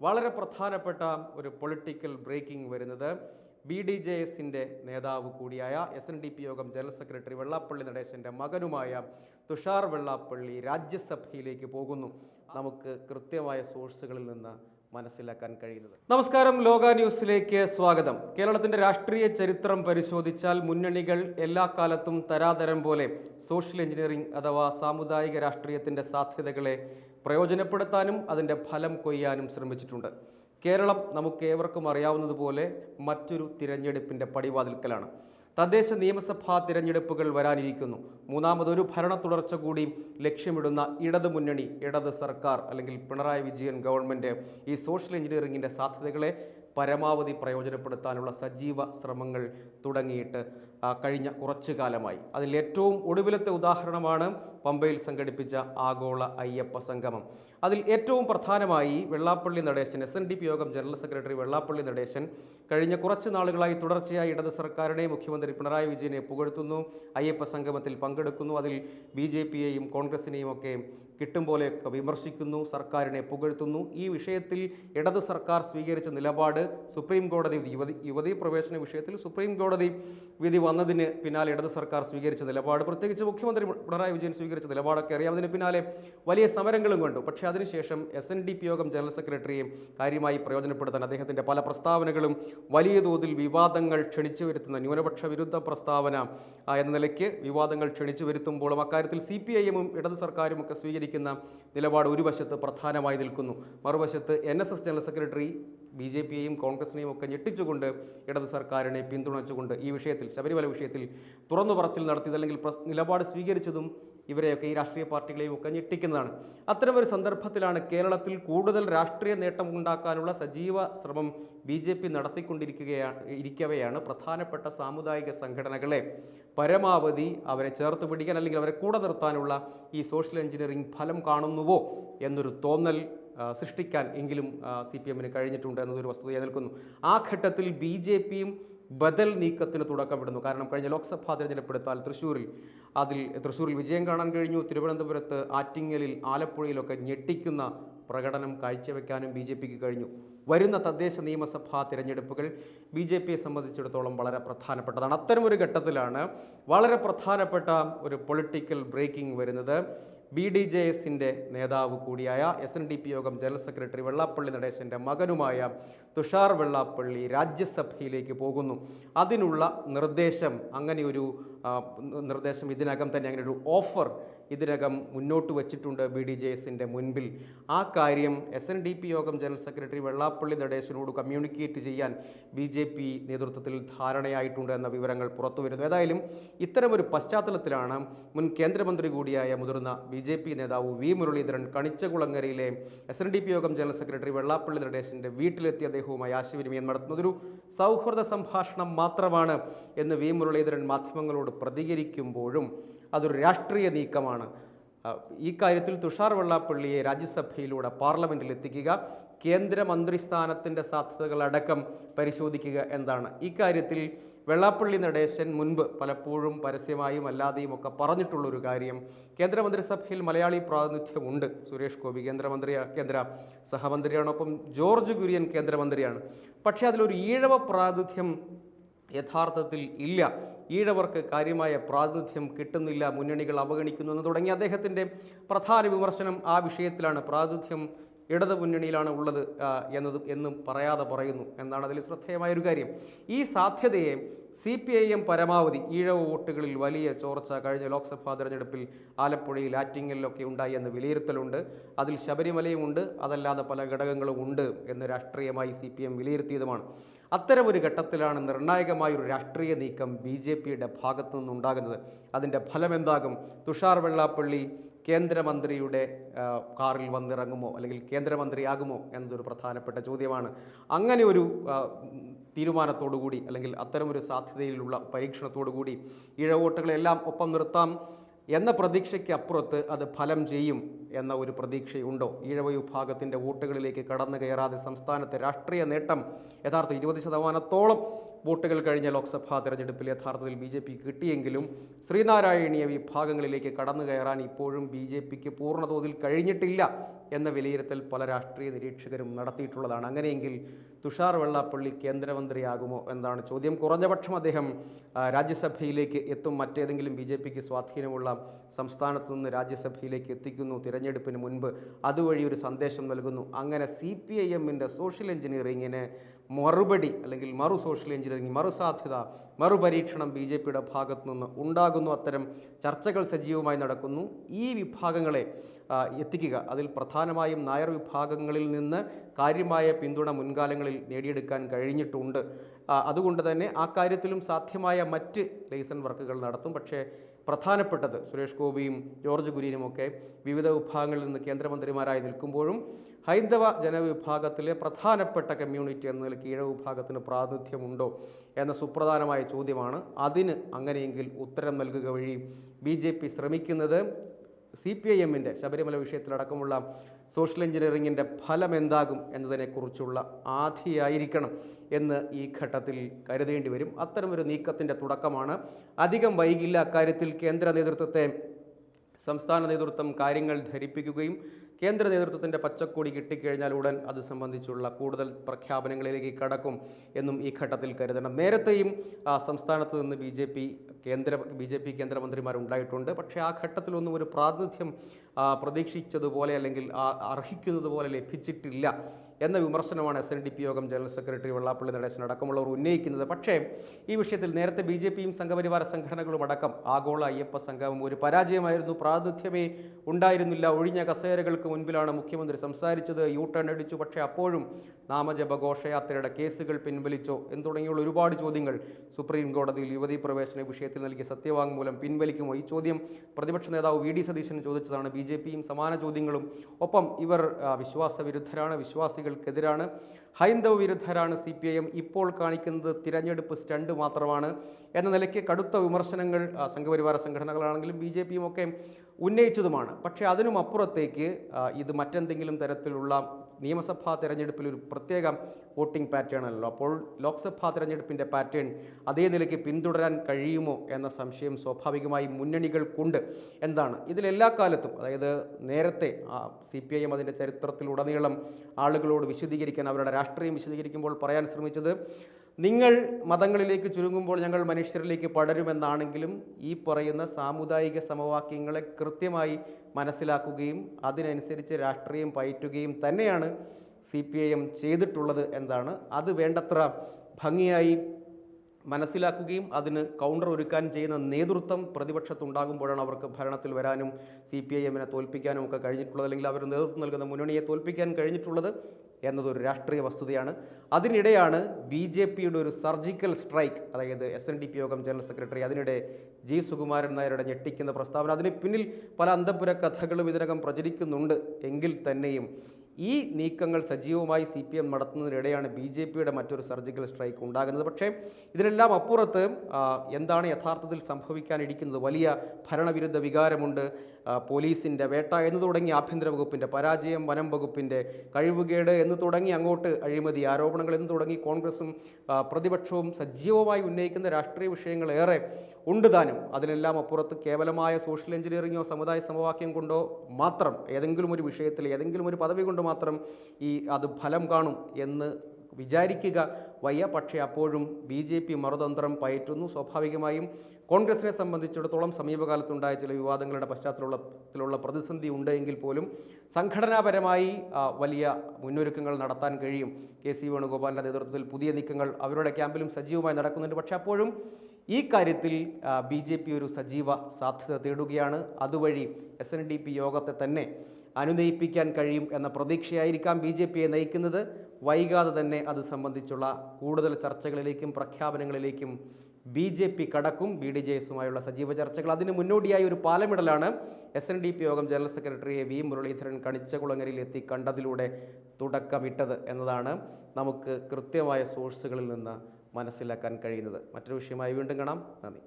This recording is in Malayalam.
വളരെ പ്രധാനപ്പെട്ട ഒരു പൊളിറ്റിക്കൽ ബ്രേക്കിംഗ് വരുന്നത് ബി ഡി ജെ എസിന്റെ നേതാവ് കൂടിയായ S N D P Yogam general secretary Vellappally നടേശന്റെ മകനുമായ തുഷാർ വെള്ളാപ്പള്ളി രാജ്യസഭയിലേക്ക് പോകുന്നു. നമുക്ക് കൃത്യമായ സോഴ്സുകളിൽ നിന്ന് മനസ്സിലാക്കാൻ കഴിയുന്നത്. നമസ്കാരം. ലോക ന്യൂസിലേക്ക് സ്വാഗതം. കേരളത്തിന്റെ രാഷ്ട്രീയ ചരിത്രം പരിശോധിച്ചാൽ മുന്നണികൾ എല്ലാ കാലത്തും തരാതരം പോലെ സോഷ്യൽ എഞ്ചിനീയറിംഗ് അഥവാ സാമുദായിക രാഷ്ട്രീയത്തിന്റെ സാധ്യതകളെ പ്രയോജനപ്പെടുത്താനും അതിന്റെ ഫലം കൊയ്യാനും ശ്രമിച്ചിട്ടുണ്ട്. കേരളം നമുക്കേവർക്കും അറിയാവുന്നതുപോലെ മറ്റൊരു തിരഞ്ഞെടുപ്പിന്റെ പടിവാതിൽക്കലാണ്. തദ്ദേശ നിയമസഭാ തിരഞ്ഞെടുപ്പുകൾ വരാനിരിക്കുന്നു. മൂന്നാമതൊരു ഭരണ തുടർച്ച കൂടി ലക്ഷ്യമിടുന്ന ഇടത് മുന്നണി ഇടത് സർക്കാർ അല്ലെങ്കിൽ പിണറായി വിജയൻ ഗവൺമെന്റ് ഈ സോഷ്യൽ എഞ്ചിനീയറിംഗിന്റെ സാധ്യതകളെ പരമാവധി പ്രയോജനപ്പെടുത്താനുള്ള സജീവ ശ്രമങ്ങൾ തുടങ്ങിയിട്ട് കഴിഞ്ഞ കുറച്ചു കാലമായി. അതിൽ ഏറ്റവും ഒടുവിലത്തെ ഉദാഹരണമാണ് പമ്പയിൽ സംഘടിപ്പിച്ച ആഗോള അയ്യപ്പ സംഗമം. അതിൽ ഏറ്റവും പ്രധാനമായി Vellappally Natesan S N D P Yogam general secretary Vellappally Natesan കഴിഞ്ഞ കുറച്ച് നാളുകളായി തുടർച്ചയായി ഇടത് സർക്കാരിനെ മുഖ്യമന്ത്രി പിണറായി വിജയനെ പുകഴ്ത്തുന്നു അയ്യപ്പ സംഗമത്തിൽ പങ്കെടുക്കുന്നു. അതിൽ ബി ജെ പിയെയും കോൺഗ്രസിനെയും ഒക്കെ കിട്ടും പോലെയൊക്കെ വിമർശിക്കുന്നു സർക്കാരിനെ പുകഴ്ത്തുന്നു. ഈ വിഷയത്തിൽ ഇടത് സർക്കാർ സ്വീകരിച്ച നിലപാട് സുപ്രീം കോടതി യുവതി യുവതീ പ്രവേശന വിഷയത്തിൽ സുപ്രീം കോടതി വിധി വന്നതിന് പിന്നാലെ ഇടത് സർക്കാർ സ്വീകരിച്ച നിലപാട് പ്രത്യേകിച്ച് മുഖ്യമന്ത്രി പിണറായി വിജയൻ സ്വീകരിച്ച നിലപാടൊക്കെ അറിയാം. അതിന് പിന്നാലെ വലിയ സമരങ്ങളും കണ്ടു. പക്ഷേ അതിനുശേഷം S N D P Yogam general സെക്രട്ടറിയെ കാര്യമായി പ്രയോജനപ്പെടുത്താൻ അദ്ദേഹത്തിന്റെ പല പ്രസ്താവനകളും വലിയ തോതിൽ വിവാദങ്ങൾ ക്ഷണിച്ചു വരുത്തുന്ന ന്യൂനപക്ഷ വിരുദ്ധ പ്രസ്താവന എന്ന നിലയ്ക്ക് വിവാദങ്ങൾ ക്ഷണിച്ചു വരുത്തുമ്പോഴും അക്കാര്യത്തിൽ സി പി ഐ എമ്മും ഇടത് സർക്കാരും ഒക്കെ സ്വീകരിക്കുന്ന നിലപാട് ഒരു വശത്ത് പ്രധാനമായി നിൽക്കുന്നു. മറുവശത്ത് N S S general secretary B J പിയെയും കോൺഗ്രസിനെയും ഒക്കെ ഞെട്ടിച്ചുകൊണ്ട് ഇടത് സർക്കാരിനെ പിന്തുണച്ചുകൊണ്ട് ഈ വിഷയത്തിൽ ശബരിമല വിഷയത്തിൽ തുറന്നു പറച്ചിൽ നടത്തിയത് അല്ലെങ്കിൽ നിലപാട് സ്വീകരിച്ചതും ഇവരെയൊക്കെ ഈ രാഷ്ട്രീയ പാർട്ടികളെയും ഒക്കെ ഞെട്ടിക്കുന്നതാണ്. ഒരു സന്ദർഭത്തിലാണ് കേരളത്തിൽ കൂടുതൽ രാഷ്ട്രീയ നേട്ടം ഉണ്ടാക്കാനുള്ള സജീവ ശ്രമം ബി ജെ പി നടത്തിക്കൊണ്ടിരിക്കുകയാണ് ഇരിക്കവെയാണ് പ്രധാനപ്പെട്ട സാമുദായിക സംഘടനകളെ. പരമാവധി അവരെ ചേർത്ത് പിടിക്കാൻ അല്ലെങ്കിൽ അവരെ കൂടെ നിർത്താനുള്ള ഈ സോഷ്യൽ എഞ്ചിനീയറിംഗ് ഫലം കാണുന്നുവോ എന്നൊരു തോന്നൽ സൃഷ്ടിക്കാൻ എങ്കിലും സി പി എമ്മിന് കഴിഞ്ഞിട്ടുണ്ട് എന്നതൊരു വസ്തുതയായി നിൽക്കുന്നു. ആ ഘട്ടത്തിൽ ബി ജെ പിയും ബദൽ നീക്കത്തിന് തുടക്കം തുടക്കമിടുന്നു കാരണം കഴിഞ്ഞ ലോക്സഭാ തിരഞ്ഞെടുപ്പെടുത്താൽ തൃശ്ശൂരിൽ അതിൽ തൃശ്ശൂരിൽ വിജയം കാണാൻ കഴിഞ്ഞു. തിരുവനന്തപുരത്ത് ആറ്റിങ്ങലിൽ ആലപ്പുഴയിലൊക്കെ ഞെട്ടിക്കുന്ന പ്രകടനം കാഴ്ചവെക്കാനും ബി ജെ പിക്ക് കഴിഞ്ഞു. വരുന്ന തദ്ദേശ നിയമസഭാ തിരഞ്ഞെടുപ്പുകൾ ബി ജെ പിയെ സംബന്ധിച്ചിടത്തോളം വളരെ പ്രധാനപ്പെട്ടതാണ്. അത്തരമൊരു ഘട്ടത്തിലാണ് വളരെ പ്രധാനപ്പെട്ട ഒരു പൊളിറ്റിക്കൽ ബ്രേക്കിംഗ് വരുന്നത്. ബി ഡി ജെ എസിന്റെ നേതാവ് കൂടിയായ S N D P Yogam general secretary Vellappally നടേശന്റെ മകനുമായ തുഷാർ വെള്ളാപ്പള്ളി രാജ്യസഭയിലേക്ക് പോകുന്നു. അതിനുള്ള നിർദ്ദേശം അങ്ങനെയൊരു നിർദ്ദേശം ഇതിനകം തന്നെ അങ്ങനെ ഒരു ഓഫർ ഇതിനകം മുന്നോട്ട് വച്ചിട്ടുണ്ട് ബി ഡി ജെ എസിന്റെ മുൻപിൽ. ആ കാര്യം S N D P Yogam general secretary Vellappally നടേശനോട് communicate ചെയ്യാൻ ബി ജെ പി നേതൃത്വത്തിൽ ധാരണയായിട്ടുണ്ട് എന്ന വിവരങ്ങൾ പുറത്തു വരുന്നു. ഏതായാലും ഇത്തരമൊരു പശ്ചാത്തലത്തിലാണ് മുൻ കേന്ദ്രമന്ത്രി കൂടിയായ മുതിർന്ന ബി ജെ പി നേതാവ് V Muraleedharan കണിച്ചകുളങ്ങരയിലെ S N D P Yogam general secretary Vellappally നടേശന്റെ വീട്ടിലെത്തി അദ്ദേഹവുമായി ആശയവിനിമയം നടത്തുന്നതൊരു സൗഹൃദ സംഭാഷണം മാത്രമാണ് എന്ന് വി മുരളീധരൻ മാധ്യമങ്ങളോട് പ്രതികരിക്കുമ്പോഴും അതൊരു രാഷ്ട്രീയ നീക്കമാണ്. ആ, ഈ കാര്യത്തിൽ തുഷാർ വെള്ളാപ്പള്ളിയെ രാജ്യസഭയിലൂടെ പാർലമെന്റിൽ എത്തിക്കുക കേന്ദ്രമന്ത്രി സ്ഥാനത്തിന്റെ സാധ്യതകളടക്കം പരിശോധിക്കുക എന്താണ് ഈ കാര്യത്തിൽ വെള്ളാപ്പള്ളി നടേശൻ മുൻപ് പലപ്പോഴും പരസ്യമായും അല്ലാതെയും ഒക്കെ പറഞ്ഞിട്ടുള്ളൊരു കാര്യം കേന്ദ്രമന്ത്രിസഭയിൽ മലയാളി പ്രാതിനിധ്യമുണ്ട്. സുരേഷ് ഗോപി കേന്ദ്രമന്ത്രി കേന്ദ്ര സഹമന്ത്രിയാണ്. ഒപ്പം ജോർജ് കുര്യൻ കേന്ദ്രമന്ത്രിയാണ്. പക്ഷേ അതിലൊരു ഈഴവ പ്രാതിനിധ്യം യഥാർത്ഥത്തിൽ ഇല്ല. ഈഴവർക്ക് കാര്യമായ പ്രാതിനിധ്യം കിട്ടുന്നില്ല മുന്നണികൾ അവഗണിക്കുന്നു എന്ന് തുടങ്ങി അദ്ദേഹത്തിന്റെ പ്രധാന വിമർശനം ആ വിഷയത്തിലാണ്. പ്രാതിനിധ്യം ഇടത് മുന്നണിയിലാണ് ഉള്ളത് എന്നത് എന്നും പറയാതെ പറയുന്നു. എന്നാണ് അതിൽ ശ്രദ്ധേയമായ ഒരു കാര്യം. ഈ സാധ്യതയെ സി പി ഐ എം പരമാവധി ഈഴവ വോട്ടുകളിൽ വലിയ ചോർച്ച കഴിഞ്ഞ ലോക്സഭാ തെരഞ്ഞെടുപ്പിൽ ആലപ്പുഴയിൽ ആറ്റിങ്ങലിലൊക്കെ ഉണ്ടായി എന്ന് വിലയിരുത്തലുണ്ട്. അതിൽ ശബരിമലയും ഉണ്ട്. അതല്ലാതെ പല ഘടകങ്ങളും ഉണ്ട് എന്ന് രാഷ്ട്രീയമായി സി പി എം വിലയിരുത്തിയതുമാണ്. അത്തരമൊരു ഘട്ടത്തിലാണ് നിർണായകമായ ഒരു രാഷ്ട്രീയ നീക്കം ബി ജെ പിയുടെ ഭാഗത്തു നിന്നുണ്ടാകുന്നത് അതിന്റെ ഫലമെന്താകും? തുഷാർ വെള്ളാപ്പള്ളി കേന്ദ്രമന്ത്രിയുടെ കാറിൽ വന്നിറങ്ങുമോ അല്ലെങ്കിൽ കേന്ദ്രമന്ത്രിയാകുമോ എന്നതൊരു പ്രധാനപ്പെട്ട ചോദ്യമാണ്. അങ്ങനെ ഒരു തീരുമാനത്തോടുകൂടി അല്ലെങ്കിൽ അത്തരമൊരു സാധ്യതയിലുള്ള പരീക്ഷണത്തോടുകൂടി ഇഴവോട്ടുകളെല്ലാം ഒപ്പം നിർത്താം എന്ന പ്രതീക്ഷയ്ക്ക് അപ്പുറത്ത് അത് ഫലം ചെയ്യും എന്ന ഒരു പ്രതീക്ഷയുണ്ടോ? ഈഴവ വിഭാഗത്തിന്റെ വോട്ടുകളിലേക്ക് കടന്നു കയറാതെ സംസ്ഥാനത്തെ രാഷ്ട്രീയ നേട്ടം യഥാർത്ഥ ഇരുപത് ശതമാനത്തോളം വോട്ടുകൾ കഴിഞ്ഞ ലോക്സഭാ തെരഞ്ഞെടുപ്പിൽ യഥാർത്ഥത്തിൽ ബി ജെ പി കിട്ടിയെങ്കിലും ശ്രീനാരായണീയ വിഭാഗങ്ങളിലേക്ക് കടന്നു കയറാൻ ഇപ്പോഴും ബി ജെ പിക്ക് പൂർണതോതിൽ കഴിഞ്ഞിട്ടില്ല എന്ന വിലയിരുത്തൽ പല രാഷ്ട്രീയ നിരീക്ഷകരും നടത്തിയിട്ടുള്ളതാണ്. അങ്ങനെയെങ്കിൽ തുഷാർ വെള്ളാപ്പള്ളി കേന്ദ്രമന്ത്രിയാകുമോ എന്നാണ് ചോദ്യം. കുറഞ്ഞപക്ഷം അദ്ദേഹം രാജ്യസഭയിലേക്ക് എത്തും. മറ്റേതെങ്കിലും ബി ജെ പിക്ക് സ്വാധീനമുള്ള സംസ്ഥാനത്തു നിന്ന് രാജ്യസഭയിലേക്ക് എത്തിക്കുന്നു. തിരഞ്ഞെടുപ്പിന് മുൻപ് അതുവഴി ഒരു സന്ദേശം നൽകുന്നു. അങ്ങനെ സി പി ഐ എമ്മിന്റെ സോഷ്യൽ എഞ്ചിനീയറിങ്ങിന് മറുപടി അല്ലെങ്കിൽ മറു സോഷ്യൽ എഞ്ചിനീയറിംഗ് മറുസാധ്യത മറുപരീക്ഷണം ബി ജെ പിയുടെ ഭാഗത്തു നിന്ന് ഉണ്ടാകുന്നു. അത്തരം ചർച്ചകൾ സജീവമായി നടക്കുന്നു. ഈ വിഭാഗങ്ങളെ എത്തിക്കുക. അതിൽ പ്രധാനമായും നായർ വിഭാഗങ്ങളിൽ നിന്ന് കാര്യമായ പിന്തുണ മുൻകാലങ്ങളിൽ നേടിയെടുക്കാൻ കഴിഞ്ഞിട്ടുണ്ട്. അതുകൊണ്ട് തന്നെ ആ കാര്യത്തിലും സാധ്യമായ മറ്റ് ലൈസൺ വർക്കുകൾ നടത്തും. പക്ഷേ പ്രധാനപ്പെട്ടത് സുരേഷ് ഗോപിയും ജോർജ് കുര്യനുമൊക്കെ വിവിധ വിഭാഗങ്ങളിൽ നിന്ന് കേന്ദ്രമന്ത്രിമാരായി നിൽക്കുമ്പോഴും ഹൈന്ദവ ജനവിഭാഗത്തിലെ പ്രധാനപ്പെട്ട കമ്മ്യൂണിറ്റി എന്ന നിലയ്ക്ക് ഈഴ വിഭാഗത്തിന് പ്രാതിനിധ്യമുണ്ടോ എന്ന സുപ്രധാനമായ ചോദ്യമാണ്. അതിന് അങ്ങനെയെങ്കിൽ ഉത്തരം നൽകുക വഴി ബി ശ്രമിക്കുന്നത് സി പി ഐ എമ്മിന്റെ ശബരിമല വിഷയത്തിലടക്കമുള്ള സോഷ്യൽ എഞ്ചിനീയറിങ്ങിന്റെ ഫലം എന്താകും എന്നതിനെക്കുറിച്ചുള്ള ആധിയായിരിക്കണം എന്ന് ഈ ഘട്ടത്തിൽ കരുതേണ്ടി വരും. അത്തരമൊരു നീക്കത്തിന്റെ തുടക്കമാണ്. അധികം വൈകില്ല അക്കാര്യത്തിൽ കേന്ദ്ര നേതൃത്വത്തെ സംസ്ഥാന നേതൃത്വം കാര്യങ്ങൾ ധരിപ്പിക്കുകയും കേന്ദ്ര നേതൃത്വത്തിന്റെ പച്ചക്കൊടി കിട്ടിക്കഴിഞ്ഞാൽ ഉടൻ അത് സംബന്ധിച്ചുള്ള കൂടുതൽ പ്രഖ്യാപനങ്ങളിലേക്ക് കടക്കും എന്നും ഈ ഘട്ടത്തിൽ കരുതണം. നേരത്തെയും സംസ്ഥാനത്ത് നിന്ന് ബി ജെ പി കേന്ദ്ര ബി ജെ പി കേന്ദ്രമന്ത്രിമാരുണ്ടായിട്ടുണ്ട് പക്ഷേ ആ ഘട്ടത്തിലൊന്നും ഒരു പ്രാതിനിധ്യം പ്രതീക്ഷിച്ചതുപോലെ അല്ലെങ്കിൽ അർഹിക്കുന്നതുപോലെ അർഹിക്കുന്നത് പോലെ ലഭിച്ചിട്ടില്ല എന്ന വിമർശനമാണ് S N D P Yogam general secretary Vellappally Natesan അടക്കമുള്ളവർ ഉന്നയിക്കുന്നത്. പക്ഷേ ഈ വിഷയത്തിൽ നേരത്തെ ബി ജെ പിയും സംഘപരിവാര സംഘടനകളും അടക്കം ആഗോള അയ്യപ്പ സംഘവും ഒരു പരാജയമായിരുന്നു. പ്രാതിനിധ്യമേ ഉണ്ടായിരുന്നില്ല. ഒഴിഞ്ഞ കസേരകൾക്ക് മുൻപിലാണ് മുഖ്യമന്ത്രി സംസാരിച്ചത്. യു ടേൺ അടിച്ചു. പക്ഷേ അപ്പോഴും നാമജപ ഘോഷയാത്രയുടെ കേസുകൾ പിൻവലിച്ചോ എന്ന് തുടങ്ങിയുള്ള ഒരുപാട് ചോദ്യങ്ങൾ സുപ്രീം കോടതിയിൽ യുവതി പ്രവേശന വിഷയത്തിൽ നൽകിയ സത്യവാങ്മൂലം പിൻവലിക്കുമോ? ഈ ചോദ്യം പ്രതിപക്ഷ നേതാവ് വി ഡി സതീശൻ ചോദിച്ചതാണ്. ബി ജെ പിയും സമാന ചോദ്യങ്ങളും. ഒപ്പം ഇവർ വിശ്വാസവിരുദ്ധരാണ് വിശ്വാസികൾക്കെതിരാണ്. ഹൈന്ദവ വിരുദ്ധരാണ് സി പി ഐ എം. ഇപ്പോൾ കാണിക്കുന്നത് തിരഞ്ഞെടുപ്പ് സ്റ്റണ്ട് മാത്രമാണ്. എന്ന നിലയ്ക്ക് കടുത്ത വിമർശനങ്ങൾ സംഘപരിവാര സംഘടനകളാണെങ്കിലും ബി ജെ പിയും ഒക്കെ ഉന്നയിച്ചതുമാണ്. പക്ഷേ അതിനും അപ്പുറത്തേക്ക് ഇത് മറ്റെന്തെങ്കിലും തരത്തിലുള്ള നിയമസഭാ തെരഞ്ഞെടുപ്പിൽ ഒരു പ്രത്യേക വോട്ടിംഗ് പാറ്റേൺ അല്ലല്ലോ. അപ്പോൾ ലോക്സഭാ തെരഞ്ഞെടുപ്പിന്റെ പാറ്റേൺ അതേ നിലയ്ക്ക് പിന്തുടരാൻ കഴിയുമോ എന്ന സംശയം സ്വാഭാവികമായി മുന്നണികൾക്കുണ്ട്. എന്താണ്? ഇതിലെല്ലാ കാലത്തും അതായത് നേരത്തെ സി പി ഐ എം അതിന്റെ ചരിത്രത്തിലുടനീളം ആളുകളോട് വിശദീകരിക്കാൻ അവരുടെ രാഷ്ട്രീയം വിശദീകരിക്കുമ്പോൾ പറയാൻ ശ്രമിച്ചത് നിങ്ങൾ മതങ്ങളിലേക്ക് ചുരുങ്ങുമ്പോൾ ഞങ്ങൾ മനുഷ്യരിലേക്ക് പടരുമെന്നാണെങ്കിലും ഈ പറയുന്ന സാമുദായിക സമവാക്യങ്ങളെ കൃത്യമായി മനസ്സിലാക്കുകയും അതിനനുസരിച്ച് രാഷ്ട്രീയം പയറ്റുകയും തന്നെയാണ് സി പി ഐ എം ചെയ്തിട്ടുള്ളത് എന്താണ് അത് വേണ്ടത്ര ഭംഗിയായി മനസ്സിലാക്കുകയും അതിന് കൗണ്ടർ ഒരുക്കാൻ ചെയ്യുന്ന നേതൃത്വം പ്രതിപക്ഷത്തുണ്ടാകുമ്പോഴാണ് അവർക്ക് ഭരണത്തിൽ വരാനും സി പി ഐ എമ്മിനെ തോൽപ്പിക്കാനും ഒക്കെ കഴിഞ്ഞിട്ടുള്ളത്. അല്ലെങ്കിൽ അവർ നേതൃത്വം നൽകുന്ന മുന്നണിയെ തോൽപ്പിക്കാൻ കഴിഞ്ഞിട്ടുള്ളത് എന്നതൊരു രാഷ്ട്രീയ വസ്തുതയാണ്. അതിനിടെയാണ് ബി ജെ പിയുടെ ഒരു സർജിക്കൽ സ്ട്രൈക്ക് അതായത് S N D P Yogam general secretary അതിനിടെ ജി സുകുമാരൻ നായരുടെ ഞെട്ടിക്കുന്ന പ്രസ്താവന. അതിന് പിന്നിൽ പല അന്തപുര കഥകളും ഇതിനകം പ്രചരിക്കുന്നുണ്ട്. എങ്കിൽ തന്നെയും ഈ നീക്കങ്ങൾ സജീവമായി സി പി എം നടത്തുന്നതിനിടെയാണ് ബി ജെ പിയുടെ മറ്റൊരു സർജിക്കൽ സ്ട്രൈക്ക് ഉണ്ടാകുന്നത്. പക്ഷേ ഇതിനെല്ലാം അപ്പുറത്ത് എന്താണ് യഥാർത്ഥത്തിൽ സംഭവിക്കാനിരിക്കുന്നത്? വലിയ ഭരണവിരുദ്ധ വികാരമുണ്ട് പോലീസിന്റെ വേട്ട എന്ന് തുടങ്ങി ആഭ്യന്തര വകുപ്പിന്റെ പരാജയം വനം വകുപ്പിന്റെ കഴിവുകേട് എന്ന് തുടങ്ങി അങ്ങോട്ട് അഴിമതി ആരോപണങ്ങൾ എന്ന് തുടങ്ങി കോൺഗ്രസും പ്രതിപക്ഷവും സജീവമായി ഉന്നയിക്കുന്ന രാഷ്ട്രീയ വിഷയങ്ങൾ ഏറെ ഉണ്ട് താനും. അതിനെല്ലാം അപ്പുറത്ത് കേവലമായ സോഷ്യൽ എഞ്ചിനീയറിങ്ങോ സമുദായ സമവാക്യം കൊണ്ടോ മാത്രം ഏതെങ്കിലും ഒരു വിഷയത്തിൽ ഏതെങ്കിലും ഒരു പദവി കൊണ്ട് മാത്രം ഈ അത് ഫലം കാണും എന്ന് വിചാരിക്കുക. വയ്യ പക്ഷേ അപ്പോഴും ബി ജെ പി മറുതന്ത്രം പയറ്റുന്നു. സ്വാഭാവികമായും കോൺഗ്രസിനെ സംബന്ധിച്ചിടത്തോളം സമീപകാലത്തുണ്ടായ ചില വിവാദങ്ങളുടെ പശ്ചാത്തലത്തിലുള്ള പ്രതിസന്ധി ഉണ്ട് എങ്കിൽ പോലും സംഘടനാപരമായി വലിയ മുന്നൊരുക്കങ്ങൾ നടത്താൻ കഴിയും. കെ സി വേണുഗോപാലിന്റെ നേതൃത്വത്തിൽ പുതിയ നീക്കങ്ങൾ അവരുടെ ക്യാമ്പിലും സജീവമായി നടക്കുന്നുണ്ട്. പക്ഷേ അപ്പോഴും ഈ കാര്യത്തിൽ ബി ജെ പി ഒരു സജീവ സാധ്യത തേടുകയാണ്. അതുവഴി എസ് എൻ ഡി പി യോഗത്തെ തന്നെ അനുനയിപ്പിക്കാൻ കഴിയും എന്ന പ്രതീക്ഷയായിരിക്കാം ബി ജെ പിയെ നയിക്കുന്നത്. വൈകാതെ തന്നെ അത് സംബന്ധിച്ചുള്ള കൂടുതൽ ചർച്ചകളിലേക്കും പ്രഖ്യാപനങ്ങളിലേക്കും ബി ജെ പി കടക്കും. ബി ഡി ജെ എസുമായുള്ള സജീവ ചർച്ചകൾ. അതിന് മുന്നോടിയായി ഒരു പാലമിടലാണ് S N D P Yogam general സെക്രട്ടറിയെ വി മുരളീധരൻ കണിച്ചകുളങ്ങരയിൽ എത്തി കണ്ടതിലൂടെ തുടക്കമിട്ടത് എന്നതാണ് നമുക്ക് കൃത്യമായ സോഴ്സുകളിൽ നിന്ന് മനസ്സിലാക്കാൻ കഴിയുന്നത്. മറ്റൊരു വിഷയമായി വീണ്ടും കാണാം. നന്ദി.